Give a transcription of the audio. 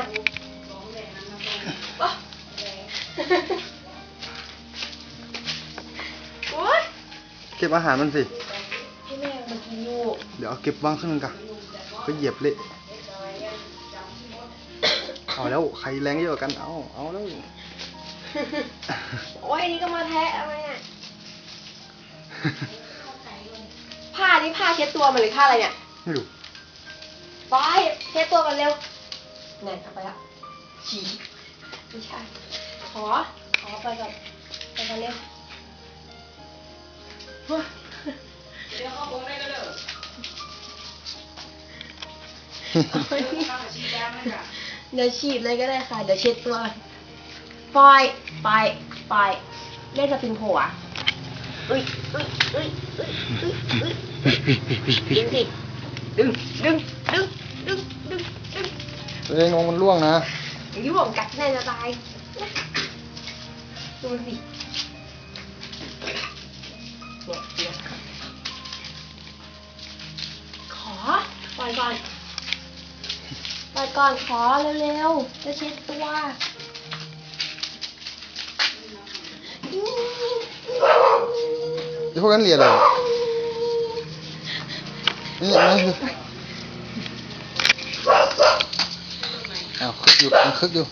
น่อยว้าโอ๊ยเก็บอาหารมันสิให้แม่มากินอยู่เดี๋ยวเอาเก็บวางขึ้นกันไปเหยียบเละเอาแล้วใครแรงเยอะกว่ากัน เอาเอาแล้ว โอ้ยอันนี้ก็มาแทะอะไรอะผ้านี่ผ้าเช็ดตัวมันหรือผ้าอะไรเนี่ย ไม่รู้ ไปเช็ดตัวกันเร็ว นั่นเอาไปละฉี่ไม่ใช่ ขอ ขอไปก่อนไปกันเร็วเฮ้ยเดี๋ยวเขาคงได้ก็เด้อเอาไว้นี่ข้าวชีแดงนะจ๊ะเดี๋ยวฉีดเลยก็ได้ค่ะ เดี๋ยวเช็ดตัวปล่อยไปไปเล่นสปริงโผล่อะอุ้ยอุ้ยอุ้ยอุ้ยอุ้ยอุ้ยดึงสิดึงดึงดึงดึงดึงดึงตัว เองงมันล่วงนะอย่างที่ผมกัดแน่จะตายดูมันสิเนี่ยเนี่ยขอปล่อยก่อนปล่อยก่อนขอเร็วๆจะเช็ดตัวไอ้พวกนั้นเรียนอะไรนี่อันนี้ คืออ้าว